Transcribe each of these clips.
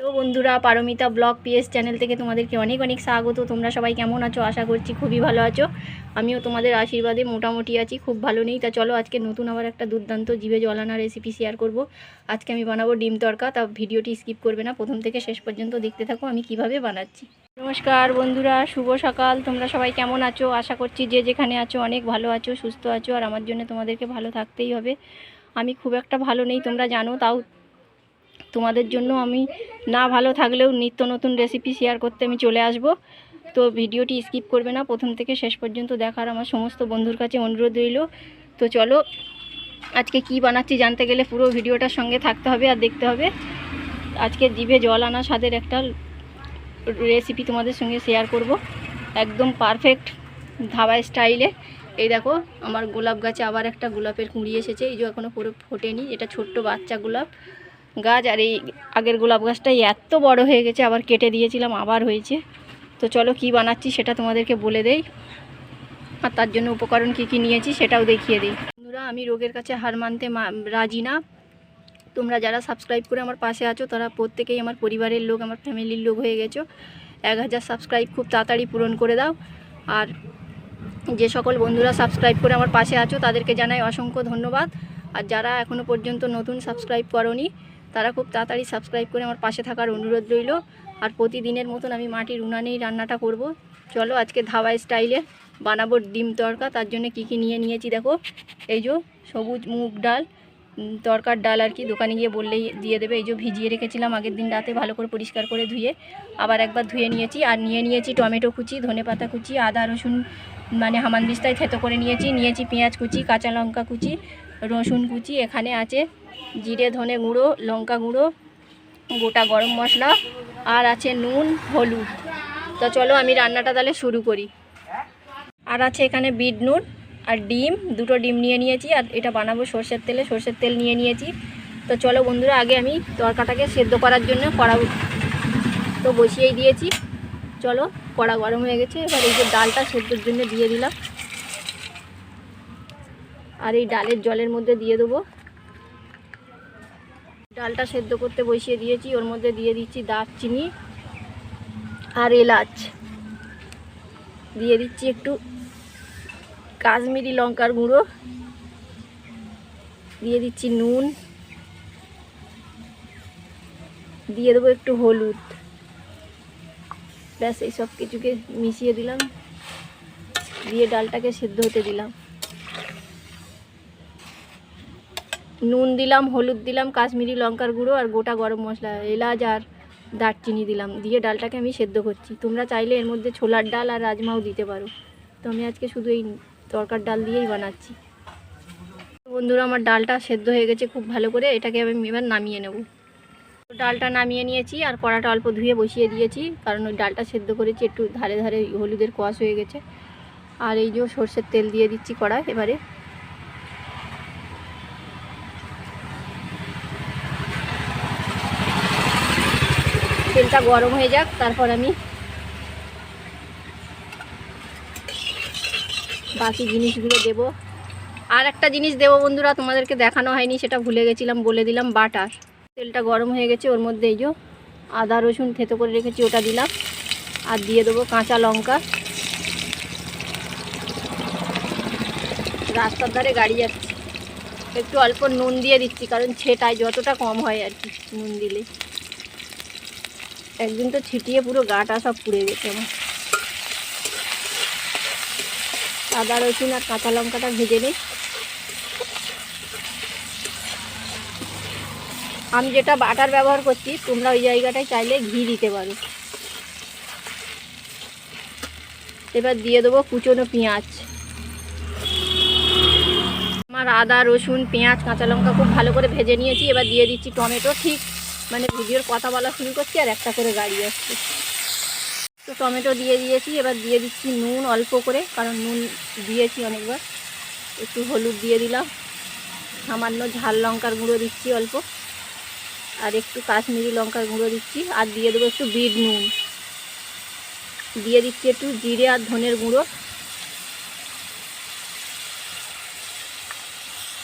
তো বন্ধুরা, Paromita blog PS channel থেকে তোমাদেরকে অনেক অনেক স্বাগত। তোমরা সবাই কেমন আছো? আশা করছি খুবই ভালো আছো। আমিও তোমাদের আশীর্বাদে মোটামুটি আছি, খুব ভালো নেই। তা চলো, আজকে নতুন আবার একটা দুর্দান্ত জিভে জলানা রেসিপি শেয়ার করব। আজকে আমি বানাবো ডিম তড়কা, তা ভিডিওটি স্কিপ করবে না। প্রথম থেকে শেষ পর্যন্ত দেখতে থাকো, আমি কীভাবে বানাচ্ছি। নমস্কার বন্ধুরা, শুভ সকাল। তোমরা সবাই কেমন আছো? আশা করছি যে যেখানে আছো, অনেক ভালো আছো, সুস্থ আছো, আর আমার জন্য তোমাদেরকে ভালো থাকতেই হবে। আমি খুব একটা ভালো নেই, তোমরা জানো, তাও তোমাদের জন্য আমি না ভালো থাকলেও নিত্য নতুন রেসিপি শেয়ার করতে আমি চলে আসব। তো ভিডিওটি স্কিপ করবে না, প্রথম থেকে শেষ পর্যন্ত দেখার আমার সমস্ত বন্ধুর কাছে অনুরোধ রইল। তো চলো, আজকে কি বানাচ্ছি জানতে গেলে পুরো ভিডিওটার সঙ্গে থাকতে হবে আর দেখতে হবে। আজকে জিভে জল আনা স্বাদের একটা রেসিপি তোমাদের সঙ্গে শেয়ার করব। একদম পারফেক্ট ধাবা স্টাইলে এই দেখো, আমার গোলাপ গাছে আবার একটা গোলাপের কুঁড়ি এসেছে। এই যে এখনও পুরো ফোটেনি, এটা ছোট্ট বাচ্চা গোলাপ। গাছ আর এই আগের গোলাপ গাছটাই এত বড় হয়ে গেছে, আবার কেটে দিয়েছিলাম, আবার হয়েছে। তো চলো কি বানাচ্ছি সেটা তোমাদেরকে বলে দেই। আর তার জন্য উপকরণ কি কি নিয়েছি সেটাও দেখিয়ে দিই। বন্ধুরা, আমি রোগের কাছে হার মানতে রাজি না। তোমরা যারা সাবস্ক্রাইব করে আমার পাশে আছো, তারা প্রত্যেকেই আমার পরিবারের লোক, আমার ফ্যামিলির লোক হয়ে গেছো। এক হাজার সাবস্ক্রাইব খুব তাড়াতাড়ি পূরণ করে দাও। আর যে সকল বন্ধুরা সাবস্ক্রাইব করে আমার পাশে আছো, তাদেরকে জানাই অসংখ্য ধন্যবাদ। আর যারা এখনও পর্যন্ত নতুন সাবস্ক্রাইব করনি তারা খুব তাড়াতাড়ি সাবস্ক্রাইব করে আমার পাশে থাকার অনুরোধ রইল। আর প্রতিদিনের মতন আমি মাটির উনানেই রান্নাটা করব। চলো আজকে ধাবা স্টাইলে বানাবো ডিম তড়কা তার জন্য কি কি নিয়ে নিয়েছি দেখো। এই যে সবুজ মুগ ডাল তরকার ডাল আর কি দোকানে গিয়ে বললেই দিয়ে দেবে। এই যে ভিজিয়ে রেখেছিলাম আগের দিন রাতে ভালো করে পরিষ্কার করে ধুয়ে। আবার একবার ধুয়ে নিয়েছি। আর নিয়ে নিয়েছি টমেটো কুচি ধনেপাতা কুচি, আদা রসুন মানে হামান হামানদিস্তায় থেতো করে নিয়েছি। নিয়েছি পেঁয়াজ কুচি, কাঁচা লঙ্কা কুচি রসুন কুচি, এখানে আছে জিরে, ধনে গুঁড়ো, লঙ্কা গুঁড়ো, গোটা গরম মশলা, আর আছে নুন, হলুদ। তো চলো আমি রান্নাটা তাহলে শুরু করি। আর আছে এখানে বিট নুন আর ডিম, দুটো ডিম নিয়ে নিয়েছি, আর এটা বানাবো সর্ষের তেলে, সর্ষের তেল নিয়ে নিয়েছি। তো চলো বন্ধুরা, আগে আমি তরকাটাকে সেদ্ধ করার জন্য কড়া তো বসিয়েই দিয়েছি। চলো কড়া গরম হয়ে গেছে, এবার এই যে ডালটা সেদ্ধর জন্য দিয়ে দিলাম। আর এই ডালের জলের মধ্যে দিয়ে দেবো। ডালটা সেদ্ধ করতে বসিয়ে দিয়েছি, ওর মধ্যে দিয়ে দিচ্ছি দারচিনি আর এলাচ। দিয়ে দিচ্ছি একটু কাশ্মীরি লঙ্কার গুঁড়ো। দিয়ে দিচ্ছি নুন। দিয়ে দেবো একটু হলুদ। ব্যাস, এই সব কিছুকে মিশিয়ে দিলাম। দিয়ে ডালটাকে সেদ্ধ হতে দিলাম। নুন দিলাম, হলুদ দিলাম, কাশ্মীরি লঙ্কার গুঁড়ো আর গোটা গরম মশলা, এলাচ আর দারচিনি দিলাম। দিয়ে ডালটাকে আমি সেদ্ধ করছি। তোমরা চাইলে এর মধ্যে ছোলার ডাল আর রাজমাও দিতে পারো। তো আমি আজকে শুধু এই তরকার ডাল দিয়েই বানাচ্ছি। বন্ধুরা, আমার ডালটা সেদ্ধ হয়ে গেছে খুব ভালো করে। এটাকে আমি এবার নামিয়ে নেব। ডালটা নামিয়ে নিয়েছি আর কড়াটা অল্প ধুয়ে বসিয়ে দিয়েছি, কারণ ওই ডালটা সেদ্ধ করেছি, একটু ধারে ধারে হলুদের কোয়াশ হয়ে গেছে। আর এই যে সর্ষের তেল দিয়ে দিচ্ছি কড়া এবারে। তেলটা গরম হয়ে যাক, তারপর আমি বাকি জিনিসগুলো দেব। আর একটা জিনিস দেবো বন্ধুরা, তোমাদেরকে দেখানো হয়নি, সেটা ভুলে গেছিলাম, বলে দিলাম, বাটার। তেলটা গরম হয়ে গেছে, ওর মধ্যে এই যে আদা, রসুন থেতো করে রেখেছি, ওটা দিলাম। আর দিয়ে দেবো কাঁচা লঙ্কা। রাস্তার ধারে গাড়ি যাচ্ছে। একটু অল্প নুন দিয়ে দিচ্ছি, কারণ ছেটায়, যতটা কম হয় আর কি নুন দিলে একদিন তো ছিটিয়ে পুরো গাটা সব পুড়ে গেছে আমার। আদা, রসুন আর কাঁচা লঙ্কাটা ভেজে নিই। আমি যেটা বাটার ব্যবহার করছি, তোমরা ওই জায়গাটায় চাইলে ঘি দিতে পারো। এবার দিয়ে দেবো কুচনো পেঁয়াজ। আমার আদা, রসুন, পেঁয়াজ, কাঁচা লঙ্কা খুব ভালো করে ভেজে নিয়েছি। এবার দিয়ে দিচ্ছি টমেটো, ঠিক মানে ভিডিওর কথা বলা শুরু করছি আর একটা করে গাড়ি আসছে। তো টমেটো দিয়ে দিয়েছি, এবার দিয়ে দিচ্ছি নুন অল্প করে, কারণ নুন দিয়েছি অনেকবার। একটু হলুদ দিয়ে দিলাম। সামান্য ঝাল লঙ্কার গুঁড়ো দিচ্ছি অল্প। আর একটু কাশ্মীরি লঙ্কার গুঁড়ো দিচ্ছি। আর দিয়ে দেবো একটু বিট নুন। দিয়ে দিচ্ছি একটু জিরে আর ধনের গুঁড়ো।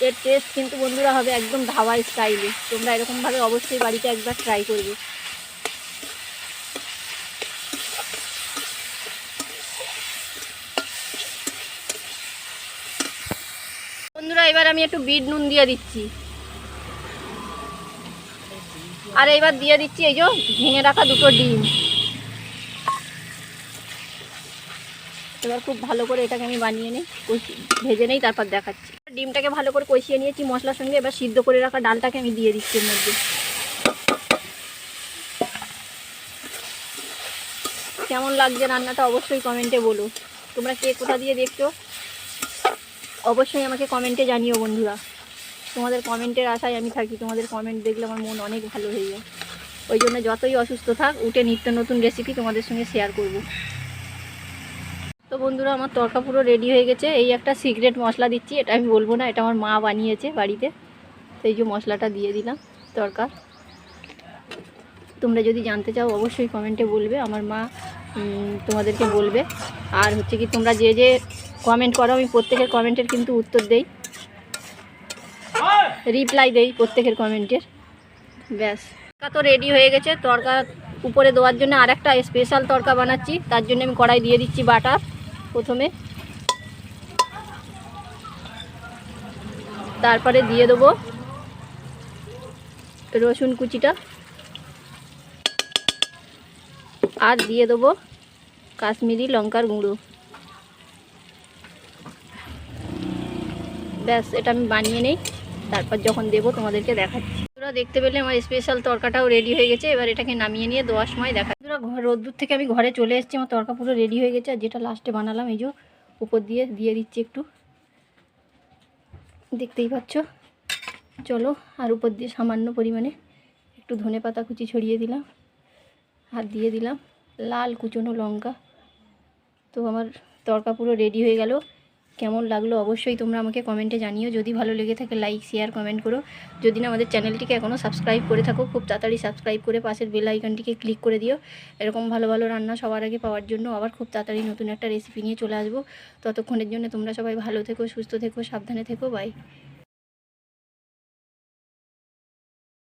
এর টেস্ট কিন্তু বন্ধুরা হবে একদম ধাবা স্টাইলে তোমরা এরকমভাবে অবশ্যই বাড়িতে একবার ট্রাই করবে। বন্ধুরা, এবার আমি একটু বিট নুন দিয়ে দিচ্ছি। আর এবার দিয়ে দিচ্ছি এই যে ভেঙে রাখা দুটো ডিম। এবার খুব ভালো করে এটাকে আমি বানিয়ে নিই, কষি- ভেজে নেই, তারপর দেখাচ্ছি। ডিমটাকে ভালো করে কষিয়ে নিয়েছি মশলার সঙ্গে, এবার সিদ্ধ করে রাখা ডালটাকে আমি দিয়ে দিচ্ছি এর মধ্যে। কেমন লাগছে রান্নাটা অবশ্যই কমেন্টে বলো। তোমরা কে কোথা দিয়ে দেখছ? অবশ্যই আমাকে কমেন্টে জানিও বন্ধুরা। তোমাদের কমেন্টের আশায় আমি থাকি, তোমাদের কমেন্ট দেখলে আমার মন অনেক ভালো হয়ে যায়। ওই জন্য যতই অসুস্থ থাক, উঠে নিত্য নতুন রেসিপি তোমাদের সঙ্গে শেয়ার করব। বন্ধুরা, আমার তরকা পুরো রেডি হয়ে গেছে। এই একটা সিক্রেট মশলা দিচ্ছি, এটা আমি বলব না, এটা আমার মা বানিয়েছে বাড়িতে। এই যে মশলাটা দিয়ে দিলাম তরকা। তোমরা যদি জানতে চাও, অবশ্যই কমেন্টে বলবে, আমার মা তোমাদেরকে বলবে। আর হচ্ছে কি, তোমরা যে যে কমেন্ট করো, আমি প্রত্যেকের কমেন্টের কিন্তু উত্তর দেই। রিপ্লাই দেই প্রত্যেকের কমেন্টের ব্যাস। তরকা তো রেডি হয়ে গেছে, তরকা উপরে দেওয়ার জন্য আর একটা স্পেশাল তরকা বানাচ্ছি, তার জন্য আমি কড়াই দিয়ে দিচ্ছি বাটার। প্রথমে। তারপরে দিয়ে দেবো রসুন কুচিটা। আর দিয়ে দেবো কাশ্মীরি লঙ্কার গুঁড়ো। ব্যাস, এটা আমি বানিয়ে নেই। তারপর যখন দেবো তোমাদেরকে দেখাচ্ছি। তোরা দেখতে পেলে আমার স্পেশাল তরকাটাও রেডি হয়ে গেছে। এবার এটাকে নামিয়ে নিয়ে দেওয়ার সময় দেখা ঘর রোদ্দুর থেকে আমি ঘরে চলে এসেছি, আমার তরকা পুরো রেডি হয়ে গেছে, আর যেটা লাস্টে বানালাম, এই যে উপর দিয়ে দিয়ে দিচ্ছি একটু। দেখতেই পাচ্ছ? চলো, আর উপর দিয়ে সামান্য পরিমাণে একটু ধনে পাতা কুচি ছড়িয়ে দিলাম, আর দিয়ে দিলাম লাল কুচনো লঙ্কা। তো আমার তরকা পুরো রেডি হয়ে গেল। কেমন লাগল অবশ্যই তোমরা আমাকে কমেন্টে জানিও। যদি ভালো লেগে থাকে লাইক শেয়ার কমেন্ট করো। যদি না, আমাদের চ্যানেলটিকে এখনও সাবস্ক্রাইব করে থাকো, খুব তাড়াতাড়ি সাবস্ক্রাইব করে পাশের বেল আইকনটিকে ক্লিক করে দিও। এরকম ভালো ভালো রান্না সবার আগে পাওয়ার জন্য আবার খুব তাড়াতাড়ি নতুন একটা রেসিপি নিয়ে চলে আসব। ততক্ষণের জন্য তোমরা সবাই ভালো থেকো, সুস্থ থেকো, সাবধানে থেকো বাই